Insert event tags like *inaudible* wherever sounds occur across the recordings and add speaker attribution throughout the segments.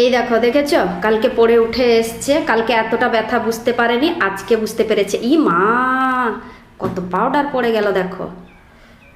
Speaker 1: এই দেখো, দেখেছ? কালকে পড়ে উঠে এসছে। কালকে এতটা ব্যথা বুঝতে পারেনি, আজকে বুঝতে পেরেছে। ই মা কত পাউডার পড়ে গেল দেখো।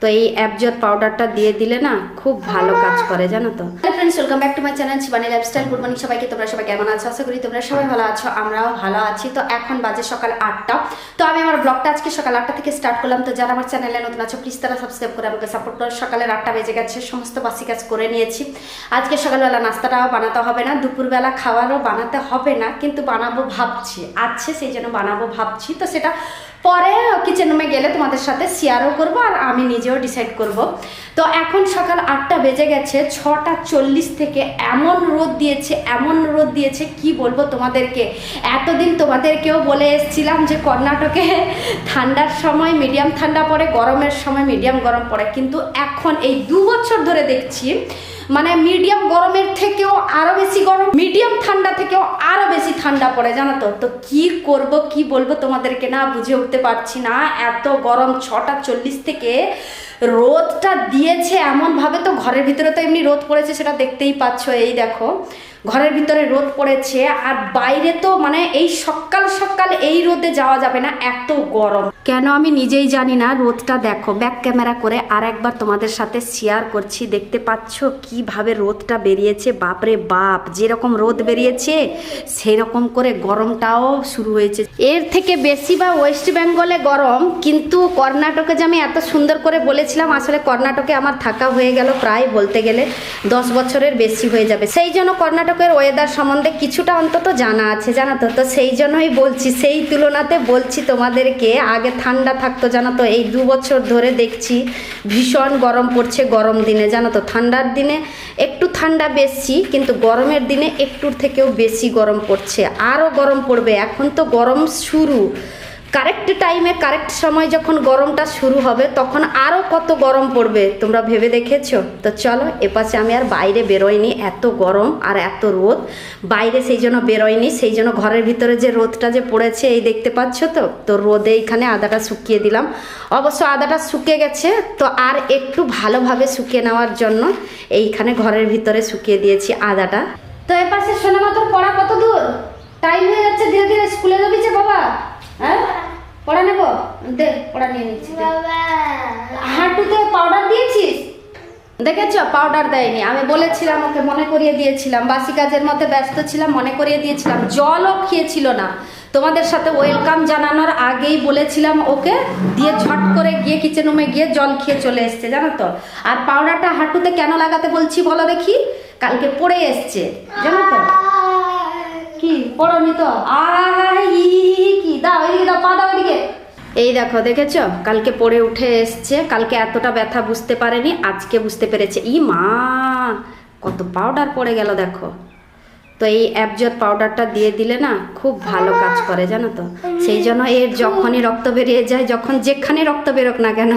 Speaker 1: তো এই অ্যাবজর পাউডারটা দিয়ে দিলে না খুব ভালো কাজ করে, জানো তো। Hello friends welcome back to my channel Shivani lifestyle good morning সবাইকে, তোমরা সবাই কেমন আছো? আশা করি তোমরা সবাই ভালো আছো, আমরাও ভালো আছি। তো এখন বাজে সকাল আটটা। তো আমি আমার ব্লগটা আজকে সকাল আটটা থেকে স্টার্ট করলাম। তো যারা আমার চ্যানেলে নতুন আছো প্লিজ তারা সাবস্ক্রাইব করে আমাকে সাপোর্ট করো। সকালের আটটা বেজে গেছে, সমস্ত বাসি কাজ করে নিয়েছি। আজকে সকালবেলা নাস্তাটাও বানাতে হবে না, দুপুরবেলা খাওয়ারও বানাতে হবে না, কিন্তু বানাবো ভাবছি। আছে, সেই জন্য বানাবো ভাবছি। তো সেটা পরে কিচেন রুমে গেলে তোমাদের সাথে শেয়ারও করব আর আমি নিজেও ডিসাইড করব। তো এখন সকাল আটটা বেজে গেছে, ছটা চল্লিশ থেকে এমন রোদ দিয়েছে, এমন রোদ দিয়েছে, কি বলব তোমাদেরকে? এতদিন তোমাদেরকেও বলে এসেছিলাম যে কর্ণাটকে ঠান্ডার সময় মিডিয়াম ঠান্ডা পড়ে, গরমের সময় মিডিয়াম গরম পড়ে। কিন্তু এখন এই দু বছর ধরে দেখছি মানে মিডিয়াম গরমের থেকেও আরও বেশি গরম, মিডিয়াম ঠান্ডা থেকেও আরও বেশি ঠান্ডা পড়ে, জানো তো? তো কি করব, কি বলব তোমাদেরকে না বুঝে উঠতে পারছি না। এত গরম ছটা চল্লিশ থেকে রোদটা দিয়েছে এমনভাবে তো ঘরের ভিতরে তো এমনি রোদ পড়েছে, সেটা দেখতেই পাচ্ছ। এই দেখো, ঘরের ভিতরে রোদ পড়েছে আর বাইরে তো মানে এই সকাল সকাল এই রোদে যাওয়া যাবে না, এত গরম। কেন আমি নিজেই জানি না, রোদটা দেখো, ব্যাক ক্যামেরা করে আর একবার তোমাদের সাথে শেয়ার করছি, দেখতে পাচ্ছ কীভাবে রোদটা বেরিয়েছে? বাপরে বাপ, যেরকম রোদ বেরিয়েছে সেই রকম করে গরমটাও শুরু হয়েছে। এর থেকে বেশি বা ওয়েস্ট বেঙ্গলে গরম, কিন্তু কর্ণাটকে যে আমি এত সুন্দর করে বলেছিলাম, আসলে কর্ণাটকে আমার থাকা হয়ে গেল প্রায় বলতে গেলে দশ বছরের বেশি হয়ে যাবে। সেই জন্য কর্ণাটকের ওয়েদার সম্বন্ধে কিছুটা অন্তত জানা আছে, জানো তো? তো সেই জন্যই বলছি, সেই তুলনাতে বলছি তোমাদেরকে, আগে ঠান্ডা থাকতো, জানো তো? এই দু বছর ধরে দেখছি ভীষণ গরম পড়ছে গরম দিনে, জানো তো? ঠান্ডার দিনে একটু ঠান্ডা বেশি, কিন্তু গরমের দিনে একটুর থেকেও বেশি গরম পড়ছে। আরও গরম পড়বে। এখন তো গরম শুরু। কারেক্ট টাইমে কারেক্ট সময় যখন গরমটা শুরু হবে, তখন আরও কত গরম পড়বে, তোমরা ভেবে দেখেছ? তো চলো, এপাশে আমি আর বাইরে বেরোইনি, এত গরম আর এত রোদ। বাইরে সেই জন্য বেরোয়নি সেই জন্য ঘরের ভিতরে যে রোদটা যে পড়েছে, এই দেখতে পাচ্ছ তো? তো রোদে এইখানে আদাটা শুকিয়ে দিলাম। অবশ্য আদাটা শুকিয়ে গেছে, তো আর একটু ভালোভাবে শুকিয়ে নেওয়ার জন্য এইখানে ঘরের ভিতরে শুকিয়ে দিয়েছি আদাটা। তো এপাশে সোনামা তোর পড়া কত দূর টাইম হয়ে যাচ্ছে ধীরে ধীরে স্কুলে যাবি যে বাবা হ্যাঁ পড়া নেব? দে পড়া নিয়ে নিচ্ছি। হাঁটুতে পাউডার দিয়েছিস? দেখেছ? পাউডার দেয়নি। আমি বলেছিলাম ওকে মনে করিয়ে দিয়েছিলাম। বাসি কাজের মধ্যে ব্যস্ত ছিলাম মনে করিয়ে দিয়েছিলাম। জলও খেয়েছিল না। তোমাদের সাথে ওয়েলকাম জানানোর আগেই বলেছিলাম ওকে দিয়ে ঝট করে গিয়ে কিচেন রুমে গিয়ে জল খেয়ে চলে এসছে জানো তো? আর পাউডারটা হাঁটুতে কেন লাগাতে বলছি বলো দেখি? কালকে পড়ে এসছে জানো তো? কি? পড়নি তো? আহ দাও এদিকে দাও পা দাও এদিকে। এই দেখো দেখেছ? কালকে পড়ে উঠে এসছে কালকে এতটা ব্যথা বুঝতে পারেনি আজকে বুঝতে পেরেছে। ই মা কত পাউডার পড়ে গেল দেখো। তো এই অ্যাবজর পাউডারটা দিয়ে দিলে না খুব ভালো কাজ করে জানো তো? সেই জন্য এর যখনই রক্ত বেরিয়ে যায় যখন যেখানে রক্ত বেরোক না কেন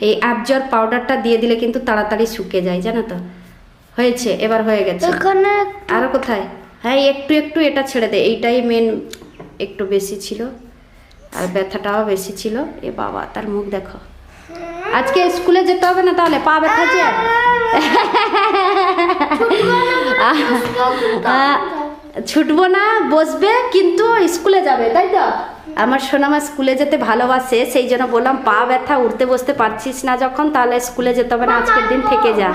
Speaker 1: এই অ্যাবজর পাউডারটা দিয়ে দিলে কিন্তু তাড়াতাড়ি শুকে যায় জানো তো? হয়েছে এবার হয়ে গেছে।
Speaker 2: ওখানে
Speaker 1: আরও কোথায়? হ্যাঁ একটু একটু এটা ছেড়ে দে এইটাই মেন একটু বেশি ছিল। আর ব্যথাটাও বেশি ছিল। এ বাবা তার মুখ দেখো। আজকে স্কুলে যেতে হবে না তাহলে? পা ব্যথা যে। ছুটবো না। বসবে কিন্তু স্কুলে যাবে তাই তো? আমার সোনামা স্কুলে যেতে ভালোবাসে সেই জন্য বললাম পা ব্যথা উঠতে বসতে পারছিস না যখন তাহলে স্কুলে যেতে হবে না আজকের দিন থেকে যা।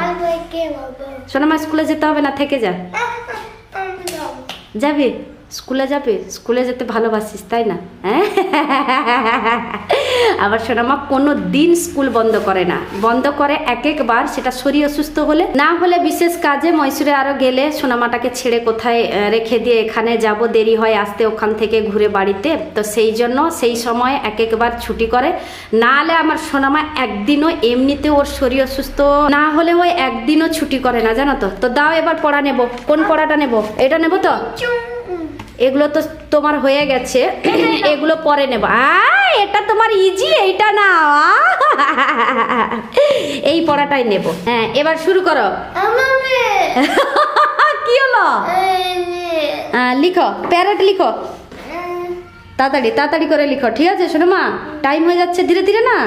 Speaker 1: সোনামা স্কুলে যেতে হবে না থেকে যা। যাবি? স্কুলে যাবে? স্কুলে যেতে ভালোবাসিস, তাই না? হ্যাঁ? আবার সোনামা, কোনো দিন স্কুল বন্ধ করে না। বন্ধ করে এক একবার সেটা শরীর অসুস্থ হলে। না হলে বিশেষ কাজে মৈসুরে আরও গেলে সোনামাটাকে ছেড়ে কোথায় রেখে দিয়ে এখানে যাব, দেরি হয় আসতে ওখান থেকে ঘুরে বাড়িতে। তো সেই জন্য সেই সময় এক একবার ছুটি করে। না হলে আমার সোনামা একদিনও এমনিতে ওর শরীর অসুস্থ। না হলে ওই একদিনও ছুটি করে না, জানো তো? তো দাও এবার পড়া নেব। কোন পড়াটা নেব? এটা নেব তো? এগুলো তো তোমার হয়ে গেছে *coughs* এগুলো পরে নেব। এটা তোমার ইজি এইটা না। এই পড়াটাই নেব। হ্যাঁ এবার শুরু করো। *laughs* কি হলো? লিখো প্যারেট লিখো। তাড়াতাড়ি তাড়াতাড়ি করে লিখো ঠিক আছে শোনো মা? টাইম হয়ে যাচ্ছে ধীরে ধীরে না?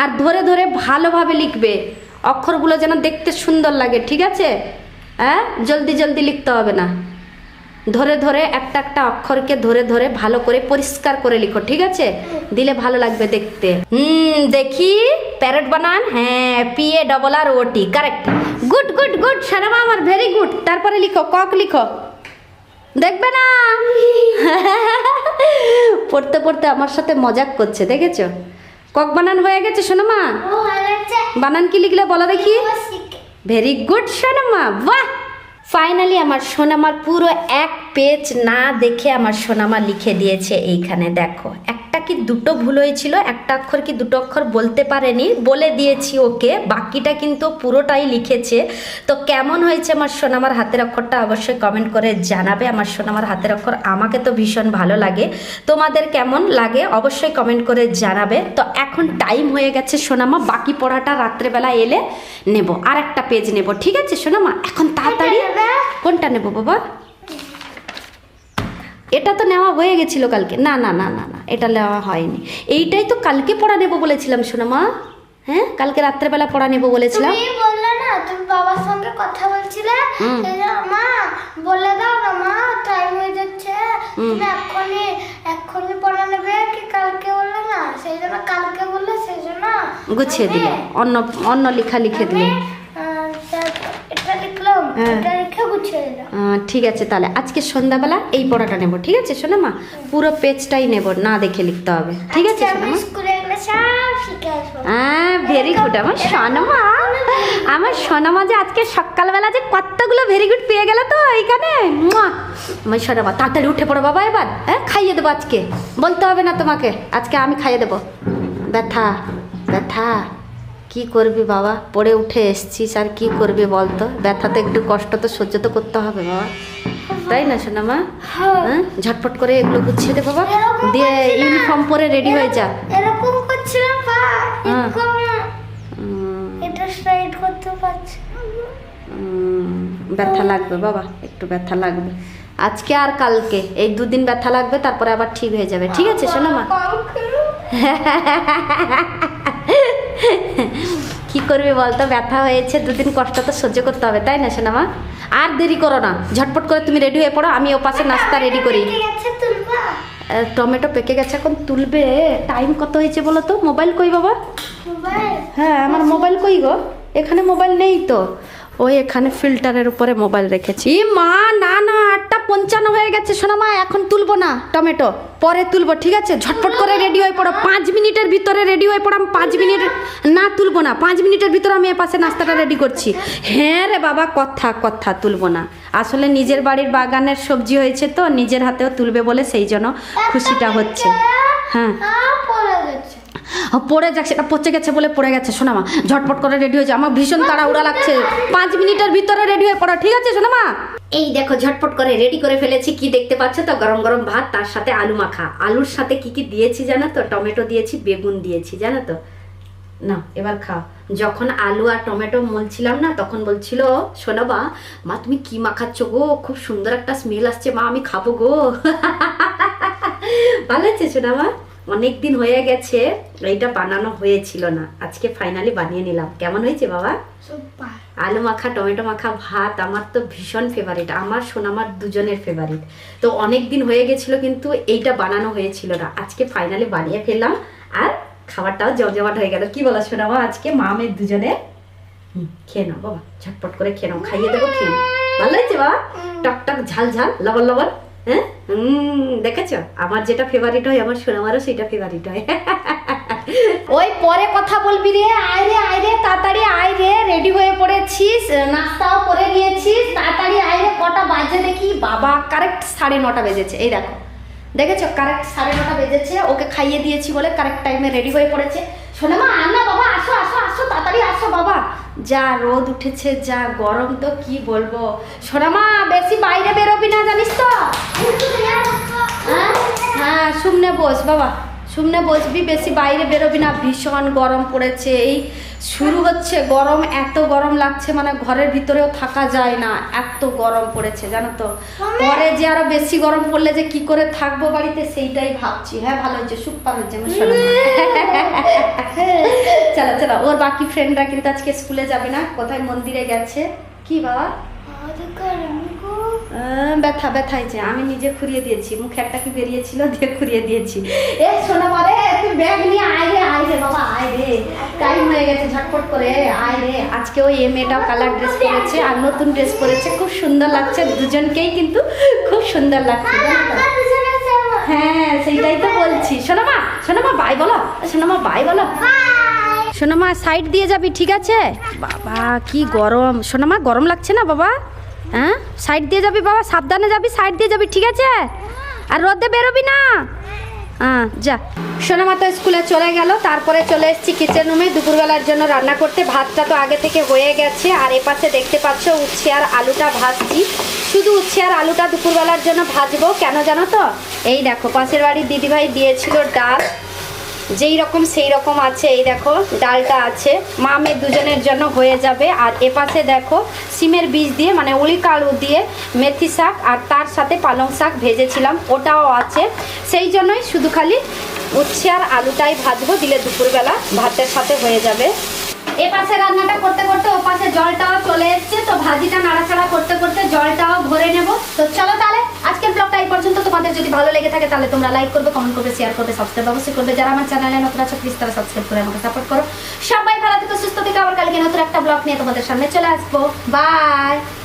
Speaker 1: আর ধরে ধরে ভালোভাবে লিখবে। অক্ষরগুলো যেন দেখতে সুন্দর লাগে ঠিক আছে? হ্যাঁ জলদি জলদি লিখতে হবে না। ধরে ধরে একটা একটা অক্ষরকে ধরে ধরে ভালো করে পরিষ্কার করে লিখো ঠিক আছে? দিলে ভালো লাগবে দেখতে। হুম দেখি? প্যারেট বানান? হ্যাঁ P A double R O T correct good good good সারামা আমার ভেরি গুড তারপরে লিখো কক লিখো। দেখবে না? *laughs* পড়তে পড়তে আমার সাথে মজাক করছে দেখেছ? কক বানান হয়ে গেছে শোনো মা বানান কি লিখলে বলো দেখি? ভেরি গুড সোনামা। বাহ! ফাইনালি আমার সোনামার পুরো এক পেজ না দেখে আমার সোনামা লিখে দিয়েছে এইখানে, দেখো। একটা কি দুটো ভুল হয়েছিল? একটা অক্ষর কি দুটো অক্ষর বলতে পারেনি? বলে দিয়েছি ওকে বাকিটা কিন্তু পুরোটাই লিখেছে। তো কেমন হয়েছে আমার সোনামার হাতের অক্ষরটা অবশ্যই কমেন্ট করে জানাবে। আমার সোনামার হাতের অক্ষর আমাকে তো ভীষণ ভালো লাগে। তোমাদের কেমন লাগে অবশ্যই কমেন্ট করে জানাবে। তো এখন টাইম হয়ে গেছে সোনামা বাকি পড়াটা রাত্রেবেলা এলে নেব। আর একটা পেজ নেব ঠিক আছে সোনামা? এখন তাড়াতাড়ি? কোনটা নেব বাবা? এটা তো নেওয়া হয়ে গেছিল কালকে। না না না না না এটা নেওয়া হয়নি। এইটাই তো কালকে পড়া নেব বলেছিলাম সোনামা হ্যাঁ? কালকে রাত্রেবেলা পড়া নেব বলেছিলাম।
Speaker 2: বললে না তুমি বাবার সঙ্গে কথা বলছিলে। মা বলে দাও না মা টাইম হয়ে যাচ্ছে। তুমি এক্ষুনি এক্ষুনি পড়া নেবে কি কালকে বললে না? সেই জন্য কালকে বললে সেই জন্য
Speaker 1: গুছিয়ে অন্য অন্য লেখা লিখে দিলে। ঠিক আছে তাহলে। আজকে সন্ধ্যাবেলা এই পড়াটা নেব ঠিক আছে শোনা মা পুরো পেজটাই নেব না দেখে লিখতে হবে ঠিক আছে হ্যাঁ ভেরি গুড আমার সোনামা আমার সোনামা যে আজকে সকালবেলা যে কতগুলো ভেরি গুড পেয়ে গেল তো এইখানে। মুয়া! আমার সোনামা তাড়াতাড়ি উঠে পড়ো বাবা এবার হ্যাঁ? খাইয়ে দেবো আজকে। বলতে হবে না তোমাকে আজকে আমি খাইয়ে দেবো। ব্যথা ব্যথা। কি করবি বাবা? পড়ে উঠে এসছিস আর কি করবি বলতো? ব্যথাতে একটু কষ্ট তো সহ্য তো করতে হবে বাবা। তাই না সোনামা? হ্যাঁ। ঝটপট করে এগুলো গুছিয়ে দে বাবা। দিয়ে ইউনিফর্ম পরে রেডি হয়ে যা।
Speaker 2: এরকম করছিলাম
Speaker 1: হ্যাঁ।
Speaker 2: এটা স্ট্রাইট করতে পারছি
Speaker 1: ব্যথা লাগবে বাবা একটু ব্যথা লাগবে। আজকে আর কালকে এই দুদিন ব্যথা লাগবে তারপরে আবার ঠিক হয়ে যাবে। ঠিক আছে শোনো মা *laughs* কি করবি বলতো ব্যথা হয়েছে দুদিন কষ্ট তো সহ্য করতে হবে তাই না সোনামা? আর দেরি করো না ঝটপট করে তুমি রেডি হয়ে পড়ো আমি ও পাশে নাস্তা রেডি করি। টমেটো পেকে গেছে এখন তুলবে টাইম কত হয়েছে বলো তো? মোবাইল কই বাবা? হ্যাঁ আমার মোবাইল কই গো? এখানে মোবাইল নেই তো। ওই এখানে ফিল্টারের উপরে মোবাইল রেখেছি। মা, না না, আটটা পঞ্চান্ন হয়ে গেছে। শোনা মা, এখন তুলবো না, টমেটো। পরে তুলবো, ঠিক আছে? ঝটপট করে রেডি হয়ে পড়ো। পাঁচ মিনিটের ভিতরে রেডি হয়ে পড়ো। আমি পাঁচ মিনিট না, তুলবো না। পাঁচ মিনিটের ভিতরে আমি এ পাশে নাস্তাটা রেডি করছি। হ্যাঁ রে বাবা, কথা কথা, তুলবো না। আসলে নিজের বাড়ির বাগানের সবজি হয়েছে তো, নিজের হাতেও তুলবে বলে সেই জন্য খুশিটা হচ্ছে। হ্যাঁ।
Speaker 2: হ্যাঁ পড়ে
Speaker 1: যাক, সেটা পচে গেছে বলে পড়ে গেছে শোনামা ঝটপট করে রেডি হয়েছে আমার ভীষণ তাড়াহুড়া লাগছে। পাঁচ মিনিটের ভিতরে রেডি হয়ে পড়ো, ঠিক আছে শোনামা এই দেখো, ঝটপট করে রেডি করে ফেলেছি। কি দেখতে পাচ্ছ তো? গরম গরম ভাত, তার সাথে আলু মাখা। আলুর সাথে কি কি দিয়েছি জানো তো? টমেটো দিয়েছি, বেগুন দিয়েছি, জানো তো? না এবার খাও। যখন আলু আর টমেটো মলছিলাম না, তখন বলছিল শোনো মা, তুমি কি মাখাচ্ছ গো? খুব সুন্দর একটা স্মেল আসছে। মা, আমি খাব গো। *laughs* ভালো আছে শোনা মা অনেক দিন হয়ে গেছে এইটা বানানো হয়েছিল না। আজকে ফাইনালি বানিয়ে নিলাম। কেমন হয়েছে বাবা? আলু মাখা টমেটো মাখা ভাত আমার তো ভীষণ ফেভারিট আমার সোনামার দুজনের ফেভারিট তো অনেক দিন হয়ে গেছিল কিন্তু এইটা বানানো হয়েছিল না। আজকে ফাইনালি বানিয়ে ফেললাম আর খাবারটাও জমজমাট হয়ে গেল। কি বলো সোনামা আজকে মা মেয়ের দুজনে? খেয়ে নাও বাবা। ঝটপট করে খেয়ে নাও। খাইয়ে দেবো খেয়ে। ভালো হয়েছে বাবা? টক টক ঝাল ঝাল লবণ লবণ? হ্যাঁ? দেখেছ? আমার যেটা ফেভারিট হয়, আমার সোনামারও সেটা ফেভারিট হয়। ওই পরে কথা বলবি রে, আয় রে আয় রে, তাড়াতাড়ি আয় রে রেডি হয়ে পড়েছিস নাস্তাও করে নিয়েছিস, তাড়াতাড়ি আয় রে, কটা বাজে দেখি, বাবা কারেক্ট সাড়ে নটা বেজেছে, এই দেখো। দেখেছ? কারেক্ট সাড়ে নটা বেজেছে, ওকে খাইয়ে দিয়েছি বলে কারেক্ট টাইমে রেডি হয়ে পড়েছে। শোনে মা না বাবা, আসো আসো আসো, তাড়াতাড়ি আসো বাবা। যা রোদ উঠেছে, যা গরম, তো কি বলব? সোনামা, বেশি বাইরে বেরোবি না, জানিস তো? হ্যাঁ? হ্যাঁ শুমনে বস, বাবা। শুমনে বসবি বেশি বাইরে বেরোবি না ভীষণ গরম পড়েছে। এই শুরু হচ্ছে গরম এত গরম লাগছে মানে ঘরের ভিতরেও থাকা যায় না এত গরম পড়েছে জানো তো? পরে যে আরও বেশি গরম পড়লে যে কি করে থাকব বাড়িতে সেইটাই ভাবছি। হ্যাঁ ভালো হচ্ছে সুপার হচ্ছে। চলো চলো ওর বাকি ফ্রেন্ডরা কিন্তু আজকে স্কুলে যাবে না কোথায় মন্দিরে গেছে? কি বাবা? ব্যথা ব্যথা হয়েছে আমি নিজে খুঁড়িয়ে দিয়েছি। মুখে একটা কি বেরিয়েছিল দিয়ে খুঁড়িয়ে দিয়েছি। এ শোনা পরে তুই ব্যাগ নিয়ে আয় রে আয় রে বাবা আয় রে। টাইম হয়ে গেছে ঝটপট করে আয় রে। আজকে ওই এ মেয়েটাও কালার ড্রেস পরেছে আর নতুন ড্রেস পরেছে। খুব সুন্দর লাগছে দুজনকেই কিন্তু খুব সুন্দর লাগছে
Speaker 2: যাব।
Speaker 1: হ্যাঁ সেইটাই তো বলছি। শোনো মা শোনো মা বাই বলো। শোনো মা বাই বলো।
Speaker 2: বাই
Speaker 1: শোনো মা সাইড দিয়ে যাবি ঠিক আছে? বাবা কি গরম। শোনো মা গরম লাগছে না বাবা? হ্যাঁ? সাইড দিয়ে যাবি বাবা, সাবধানে যাবি, সাইড দিয়ে যাবি, ঠিক আছে? আর রোদে বেরোবি না? হ্যাঁ যা। সোনা মা তো স্কুলে চলে গেল, তারপরে চলে এসেছি কিচেন রুমে দুপুরবেলার জন্য রান্না করতে। ভাতটা তো আগে থেকে হয়ে গেছে। আর এপাশে দেখতে পাচ্ছ উচ্ছে আর আলুটা ভাজছি। শুধু উচ্ছে আর আলুটা দুপুরবেলার জন্য ভাজবো। কেন জানো তো? এই দেখো, পাশের বাড়ির দিদিভাই দিয়েছিল ডাল। যেই রকম সেই রকম আছে, এই দেখো, ডালটা আছে। মা মেয়ে দুজনের জন্য হয়ে যাবে। আর এপাশে দেখো, সিমের বীজ দিয়ে মানে উলিক আলু দিয়ে মেথি শাক আর তার সাথে পালং শাক ভেজেছিলাম। ওটাও আছে। সেই জন্যই শুধু খালি উচ্ছে আর আলুটাই ভাজবো। দিলে দুপুরবেলা ভাতের সাথে হয়ে যাবে। এ পাশে রান্নাটা করতে করতে ও পাশে জলটাও চলে এসছে, তো ভাজিটা নাড়াচাড়া করতে করতে জলটাও ভরে নেব। তো চলো তাহলে, আজকের ব্লগটা এই পর্যন্ত। তোমাদের যদি ভালো লেগে থাকে, তাহলে তোমরা লাইক করবে কমেন্ট করবে শেয়ার করবে সাবস্ক্রাইব অবশ্যই করবে। যারা আমার চ্যানেলে নতুন আছে প্লিজ তারা সাবস্ক্রাইব করে আমাকে সাপোর্ট করো। সবাই ভালো থেকে, সুস্থ থেকে। আবার কালকে নতুন একটা ব্লগ নিয়ে তোমাদের সামনে চলে আসব। বাই